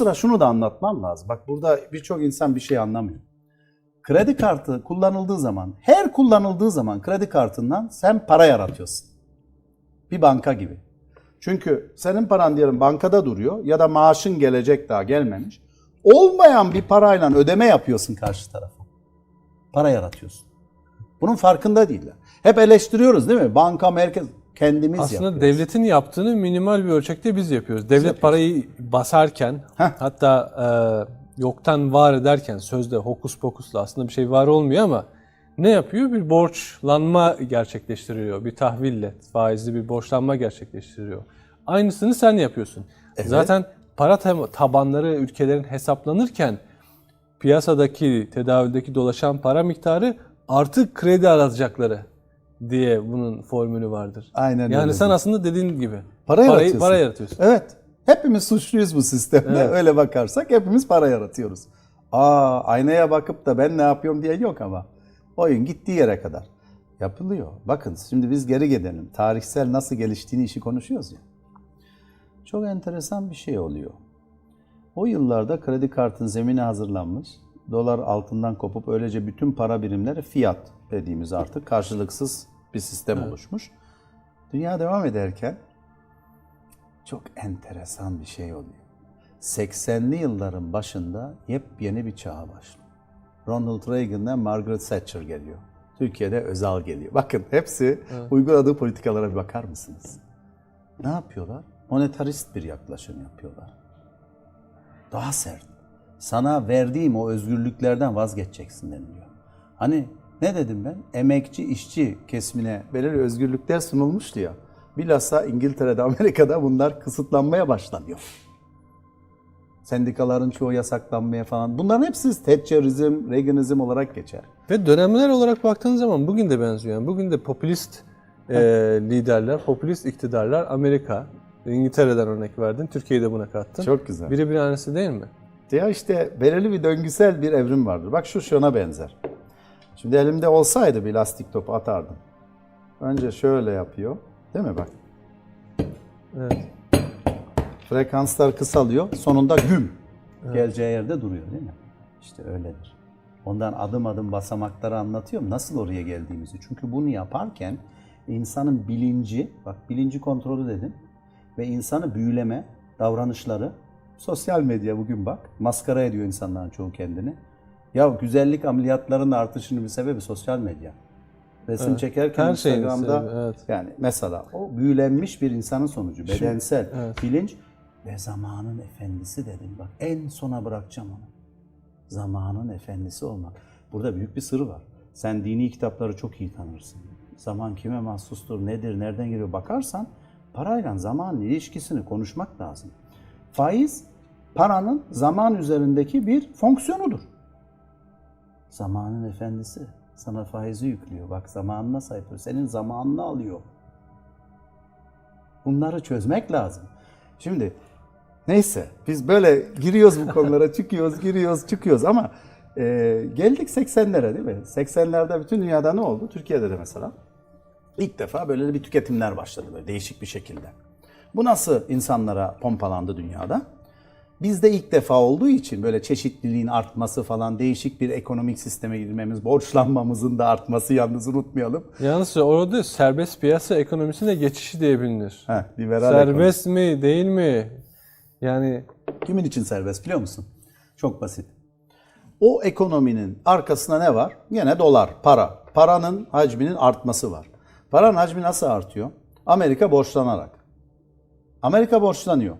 sıra şunu da anlatmam lazım. Bak burada birçok insan bir şey anlamıyor. Kredi kartı kullanıldığı zaman, her kullanıldığı zaman kredi kartından sen para yaratıyorsun. Bir banka gibi. Çünkü senin paran diyelim bankada duruyor ya da maaşın gelecek daha gelmemiş. Olmayan bir parayla ödeme yapıyorsun karşı tarafa. Para yaratıyorsun. Bunun farkında değiller. Hep eleştiriyoruz değil mi? Banka, merkez kendimiz Aslında yapıyoruz. devletin yaptığını minimal bir ölçekte biz yapıyoruz. Devlet yapıyoruz. parayı basarken Heh. hatta e, yoktan var ederken sözde hokus pokusla aslında bir şey var olmuyor ama ne yapıyor? Bir borçlanma gerçekleştiriyor. Bir tahville faizli bir borçlanma gerçekleştiriyor. Aynısını sen yapıyorsun. Zaten para tab- tabanları ülkelerin hesaplanırken piyasadaki, tedavüldeki dolaşan para miktarı artık kredi alacakları diye bunun formülü vardır. Aynen Yani öyle. sen aslında dediğin gibi Para parayı, yaratıyorsun. para yaratıyorsun. Evet. Hepimiz suçluyuz bu sistemde. Evet. Öyle bakarsak hepimiz para yaratıyoruz. Aa aynaya bakıp da ben ne yapıyorum diye yok ama. Oyun gittiği yere kadar. Yapılıyor. Bakın şimdi biz geri gidelim. Tarihsel nasıl geliştiğini işi konuşuyoruz ya. Çok enteresan bir şey oluyor. O yıllarda kredi kartın zemini hazırlanmış. Dolar altından kopup öylece bütün para birimleri fiyat dediğimiz artık karşılıksız bir sistem oluşmuş. Dünya devam ederken çok enteresan bir şey oluyor. 80'li yılların başında yepyeni bir çağa başlıyor. Ronald Reagan'dan Margaret Thatcher geliyor. Türkiye'de Özal geliyor. Bakın hepsi uyguladığı politikalara bir bakar mısınız? Ne yapıyorlar? Monetarist bir yaklaşım yapıyorlar. Daha sert. Sana verdiğim o özgürlüklerden vazgeçeceksin deniliyor. Hani ne dedim ben? Emekçi, işçi kesimine belirli özgürlükler sunulmuştu ya. Bilhassa İngiltere'de, Amerika'da bunlar kısıtlanmaya başlanıyor. Sendikaların çoğu yasaklanmaya falan. Bunların hepsi Thatcherizm, Reaganizm olarak geçer. Ve dönemler olarak baktığın zaman bugün de benziyor. Yani bugün de popülist e, liderler, popülist iktidarlar Amerika, İngiltere'den örnek verdin, Türkiye'yi de buna kattın. Çok güzel. Biri bir tanesi değil mi? Ya işte belirli bir döngüsel bir evrim vardır. Bak şu şuna benzer. Şimdi elimde olsaydı bir lastik topu atardım. Önce şöyle yapıyor. Değil mi bak? Evet. Frekanslar kısalıyor. Sonunda güm. Geleceği yerde duruyor değil mi? İşte öyledir. Ondan adım adım basamakları anlatıyorum. Nasıl oraya geldiğimizi. Çünkü bunu yaparken insanın bilinci, bak bilinci kontrolü dedim. Ve insanı büyüleme davranışları. Sosyal medya bugün bak. Maskara ediyor insanların çoğu kendini. Ya güzellik ameliyatlarının artışının bir sebebi sosyal medya. Resim çekerken Her Instagram'da sebebi, evet. yani mesela o büyülenmiş bir insanın sonucu. Bedensel, evet. bilinç ve zamanın efendisi dedim. Bak en sona bırakacağım onu. Zamanın efendisi olmak. Burada büyük bir sırrı var. Sen dini kitapları çok iyi tanırsın. Zaman kime mahsustur, nedir, nereden geliyor bakarsan parayla zamanın ilişkisini konuşmak lazım. Faiz paranın zaman üzerindeki bir fonksiyonudur. Zamanın efendisi sana faizi yüklüyor. Bak zamanına ol. Senin zamanını alıyor. Bunları çözmek lazım. Şimdi neyse biz böyle giriyoruz bu konulara çıkıyoruz giriyoruz çıkıyoruz ama e, geldik 80'lere değil mi? 80'lerde bütün dünyada ne oldu? Türkiye'de de mesela ilk defa böyle bir tüketimler başladı böyle değişik bir şekilde. Bu nasıl insanlara pompalandı dünyada? Bizde ilk defa olduğu için böyle çeşitliliğin artması falan değişik bir ekonomik sisteme girmemiz, borçlanmamızın da artması yalnız unutmayalım. Yalnız orada serbest piyasa ekonomisine geçişi diye bilinir. Heh, liberal ekonomi. Serbest mi, değil mi? Yani Kimin için serbest biliyor musun? Çok basit. O ekonominin arkasında ne var? Yine dolar, para. Paranın hacminin artması var. Paranın hacmi nasıl artıyor? Amerika borçlanarak. Amerika borçlanıyor.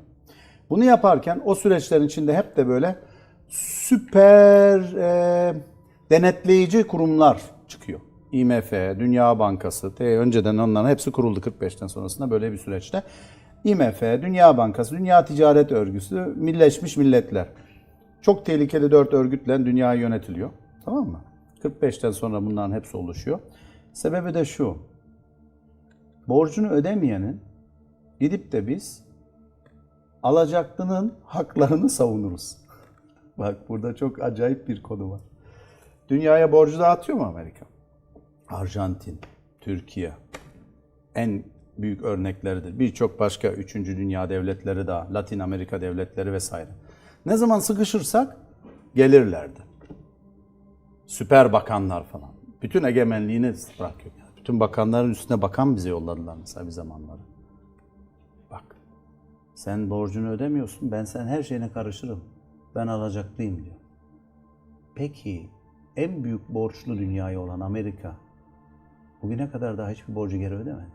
Bunu yaparken o süreçlerin içinde hep de böyle süper e, denetleyici kurumlar çıkıyor. IMF, Dünya Bankası, de önceden onların hepsi kuruldu 45'ten sonrasında böyle bir süreçte. IMF, Dünya Bankası, Dünya Ticaret Örgütü, Birleşmiş Milletler. Çok tehlikeli dört örgütle dünya yönetiliyor. Tamam mı? 45'ten sonra bunların hepsi oluşuyor. Sebebi de şu. Borcunu ödemeyenin gidip de biz alacaklının haklarını savunuruz. Bak burada çok acayip bir konu var. Dünyaya borcu dağıtıyor mu Amerika? Arjantin, Türkiye en büyük örnekleridir. Birçok başka 3. dünya devletleri de, Latin Amerika devletleri vesaire. Ne zaman sıkışırsak gelirlerdi. Süper bakanlar falan. Bütün egemenliğini bırakıyor. Bütün bakanların üstüne bakan bize yolladılar mesela bir zamanları. Sen borcunu ödemiyorsun ben sen her şeyine karışırım. Ben alacaklıyım diyor. Peki en büyük borçlu dünyaya olan Amerika bugüne kadar daha hiçbir borcu geri ödemedi.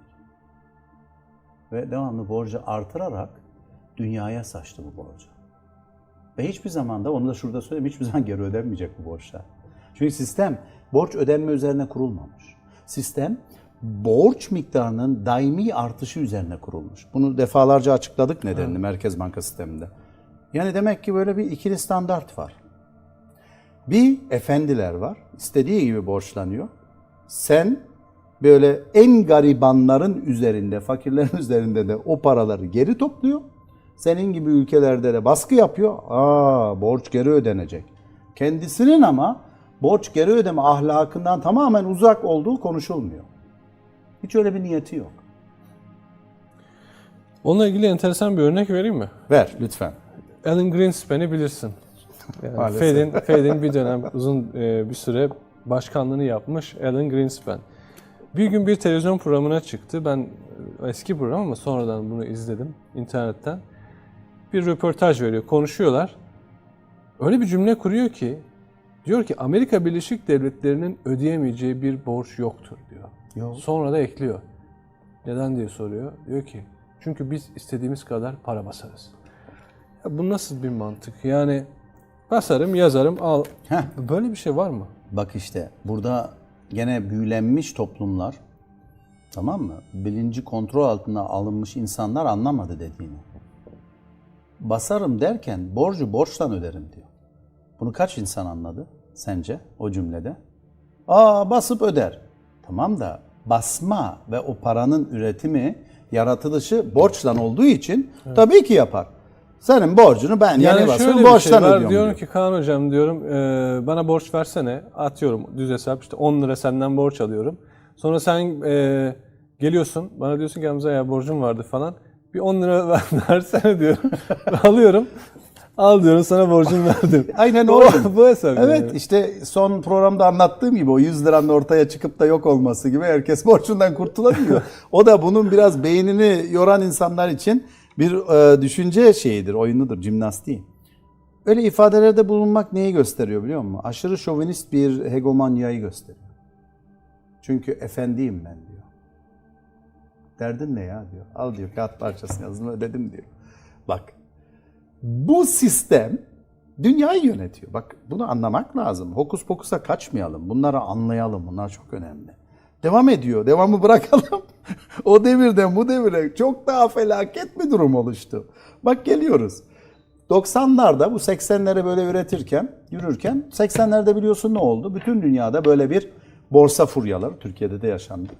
Ve devamlı borcu artırarak dünyaya saçtı bu borcu. Ve hiçbir zaman da onu da şurada söyleyeyim hiçbir zaman geri ödenmeyecek bu borçlar. Çünkü sistem borç ödenme üzerine kurulmamış. Sistem borç miktarının daimi artışı üzerine kurulmuş. Bunu defalarca açıkladık nedenini Merkez Banka sisteminde. Yani demek ki böyle bir ikili standart var. Bir efendiler var. istediği gibi borçlanıyor. Sen böyle en garibanların üzerinde, fakirlerin üzerinde de o paraları geri topluyor. Senin gibi ülkelerde de baskı yapıyor. Aa borç geri ödenecek. Kendisinin ama borç geri ödeme ahlakından tamamen uzak olduğu konuşulmuyor. Hiç öyle bir niyeti yok. Onunla ilgili enteresan bir örnek vereyim mi? Ver lütfen. Alan Greenspan'i bilirsin. Yani. Fed'in, Fed'in bir dönem uzun e, bir süre başkanlığını yapmış Alan Greenspan. Bir gün bir televizyon programına çıktı. Ben e, eski program ama sonradan bunu izledim internetten. Bir röportaj veriyor, konuşuyorlar. Öyle bir cümle kuruyor ki diyor ki Amerika Birleşik Devletleri'nin ödeyemeyeceği bir borç yoktur diyor. Yok. Sonra da ekliyor. Neden diye soruyor. Diyor ki çünkü biz istediğimiz kadar para basarız. Ya bu nasıl bir mantık? Yani basarım, yazarım, al. Heh. Böyle bir şey var mı? Bak işte burada gene büyülenmiş toplumlar tamam mı? Bilinci kontrol altına alınmış insanlar anlamadı dediğini. Basarım derken borcu borçtan öderim diyor. Bunu kaç insan anladı sence o cümlede? Aa basıp öder. Tamam da basma ve o paranın üretimi, yaratılışı borçtan olduğu için tabii ki yapar. Senin borcunu ben yeni basıyorum bir borçtan şey var. ödüyorum Diyorum diyor. ki Kaan hocam diyorum e, bana borç versene. Atıyorum düz hesap işte 10 lira senden borç alıyorum. Sonra sen e, geliyorsun bana diyorsun ki Hamza ya borcum vardı falan. Bir 10 lira ver, versene diyorum. Alıyorum. Al diyorum sana borcumu verdim. Aynen o. bu hesap Evet yani. işte son programda anlattığım gibi o 100 liranın ortaya çıkıp da yok olması gibi herkes borcundan kurtulabiliyor. o da bunun biraz beynini yoran insanlar için bir e, düşünce şeyidir, oyunudur, jimnastiği. Öyle ifadelerde bulunmak neyi gösteriyor biliyor musun? Aşırı şovinist bir hegemonyayı gösteriyor. Çünkü efendiyim ben diyor. Derdin ne ya diyor. Al diyor kağıt parçasını yazdım ödedim diyor. Bak bu sistem dünyayı yönetiyor. Bak bunu anlamak lazım. Hokus pokusa kaçmayalım. Bunları anlayalım. Bunlar çok önemli. Devam ediyor. Devamı bırakalım. o devirden bu devire çok daha felaket bir durum oluştu. Bak geliyoruz. 90'larda bu 80'lere böyle üretirken, yürürken 80'lerde biliyorsun ne oldu? Bütün dünyada böyle bir borsa furyaları Türkiye'de de yaşandı.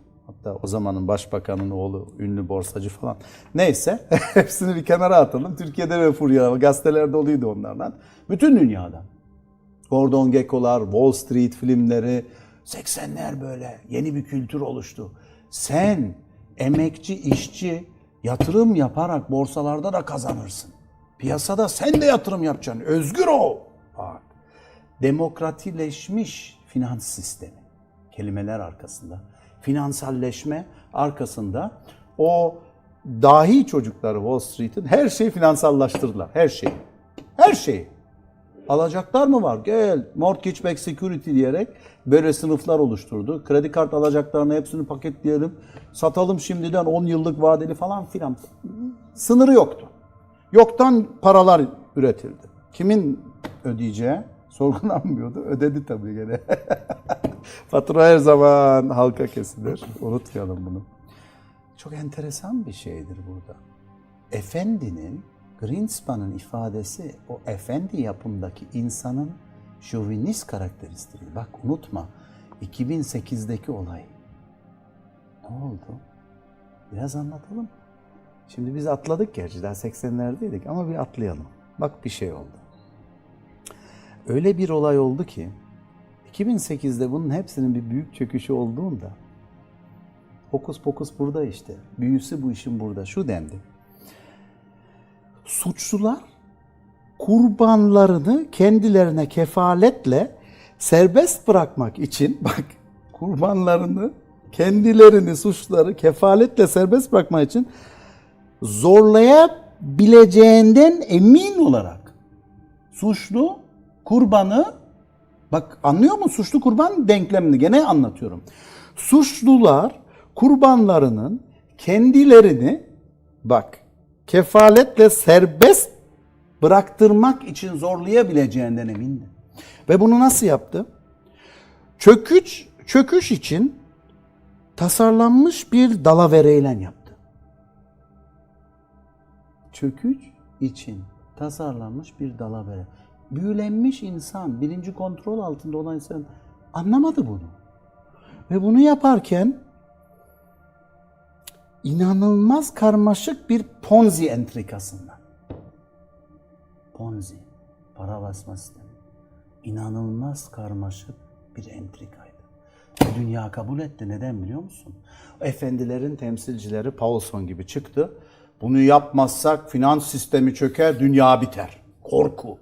Hatta o zamanın başbakanın oğlu ünlü borsacı falan. Neyse hepsini bir kenara atalım. Türkiye'de ve furyalar, gazeteler doluydu onlardan. Bütün dünyadan. Gordon Gekko'lar, Wall Street filmleri, 80'ler böyle yeni bir kültür oluştu. Sen emekçi, işçi yatırım yaparak borsalarda da kazanırsın. Piyasada sen de yatırım yapacaksın. Özgür ol. Bak. Demokratileşmiş finans sistemi. Kelimeler arkasında. Finansalleşme arkasında o dahi çocukları Wall Street'in her şeyi finansallaştırdılar. Her şeyi. Her şeyi. Alacaklar mı var? Gel. Mortgage backed security diyerek böyle sınıflar oluşturdu. Kredi kart alacaklarını hepsini paketleyelim. Satalım şimdiden 10 yıllık vadeli falan filan. Sınırı yoktu. Yoktan paralar üretildi. Kimin ödeyeceği sorgulanmıyordu. Ödedi tabii gene. Fatura her zaman halka kesilir. Unutmayalım bunu. Çok enteresan bir şeydir burada. Efendinin, Greenspan'ın ifadesi o efendi yapımdaki insanın şovinist karakteristiği. Bak unutma 2008'deki olay. Ne oldu? Biraz anlatalım. Şimdi biz atladık gerçi daha 80'lerdeydik ama bir atlayalım. Bak bir şey oldu. Öyle bir olay oldu ki 2008'de bunun hepsinin bir büyük çöküşü olduğunda hokus pokus burada işte. Büyüsü bu işin burada. Şu dendi. Suçlular kurbanlarını kendilerine kefaletle serbest bırakmak için bak kurbanlarını kendilerini suçları kefaletle serbest bırakmak için zorlayabileceğinden emin olarak suçlu kurbanı bak anlıyor musun suçlu kurban denklemini gene anlatıyorum. Suçlular kurbanlarının kendilerini bak kefaletle serbest bıraktırmak için zorlayabileceğinden emindi. Ve bunu nasıl yaptı? Çöküş çöküş için tasarlanmış bir dalavereyle yaptı. Çöküş için tasarlanmış bir dalavere. Büyülenmiş insan, birinci kontrol altında olan insan anlamadı bunu. Ve bunu yaparken inanılmaz karmaşık bir Ponzi entrikasından. Ponzi, para basma sistemi. İnanılmaz karmaşık bir entrikaydı. Dünya kabul etti. Neden biliyor musun? Efendilerin temsilcileri Paulson gibi çıktı. Bunu yapmazsak finans sistemi çöker, dünya biter. Korku.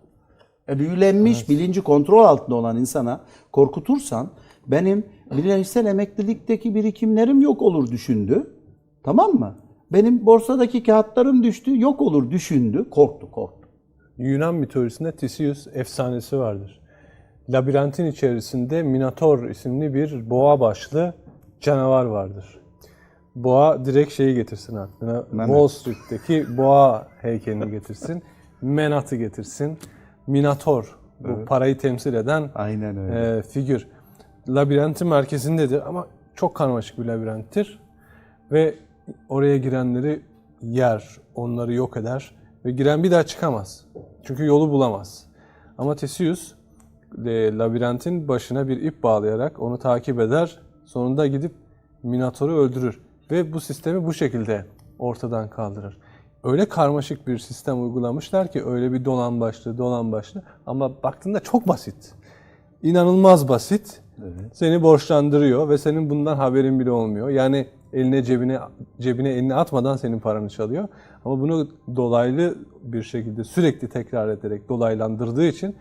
E, büyülenmiş, bilinci kontrol altında olan insana korkutursan benim bireysel emeklilikteki birikimlerim yok olur düşündü. Tamam mı? Benim borsadaki kağıtlarım düştü, yok olur düşündü. Korktu, korktu. Yunan mitolojisinde Theseus efsanesi vardır. Labirentin içerisinde Minotaur isimli bir boğa başlı canavar vardır. Boğa direkt şeyi getirsin aklına. Wall Street'teki boğa heykelini getirsin. Menat'ı getirsin. Minotaur bu parayı temsil eden Aynen öyle. e, figür. Labirentin merkezindedir ama çok karmaşık bir labirenttir. Ve oraya girenleri yer, onları yok eder ve giren bir daha çıkamaz. Çünkü yolu bulamaz. Ama Theseus e, labirentin başına bir ip bağlayarak onu takip eder. Sonunda gidip Minotaur'u öldürür. Ve bu sistemi bu şekilde ortadan kaldırır. Öyle karmaşık bir sistem uygulamışlar ki öyle bir dolan başlı, dolan başlı ama baktığında çok basit. İnanılmaz basit. Seni borçlandırıyor ve senin bundan haberin bile olmuyor. Yani eline cebine cebine elini atmadan senin paranı çalıyor. Ama bunu dolaylı bir şekilde sürekli tekrar ederek dolaylandırdığı için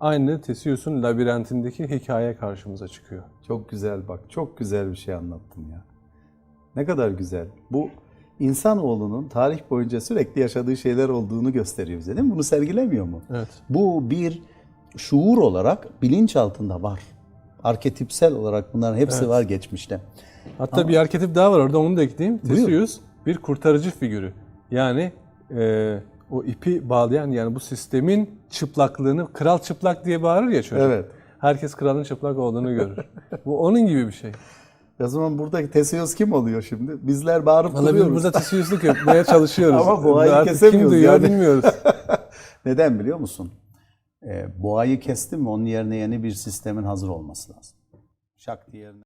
aynı Theseus'un labirentindeki hikaye karşımıza çıkıyor. Çok güzel bak. Çok güzel bir şey anlattın ya. Ne kadar güzel. Bu insanoğlunun tarih boyunca sürekli yaşadığı şeyler olduğunu gösteriyor bize değil mi? Bunu sergilemiyor mu? Evet. Bu bir şuur olarak bilinç altında var. Arketipsel olarak bunların hepsi var geçmişte. Hatta bir arketip daha var orada onu da ekleyeyim. Theseus bir kurtarıcı figürü. Yani e, o ipi bağlayan yani bu sistemin çıplaklığını kral çıplak diye bağırır ya çocuk. Evet. Herkes kralın çıplak olduğunu görür. bu onun gibi bir şey. O zaman buradaki Teseus kim oluyor şimdi? Bizler bağırıp Valla biz duruyoruz. burada Theseus'luk yapmaya çalışıyoruz. Ama boğayı Artık kesemiyoruz Kim duyuyor yani. bilmiyoruz. Neden biliyor musun? Ee, boğayı kestim mi onun yerine yeni bir sistemin hazır olması lazım. Şak diye yerine.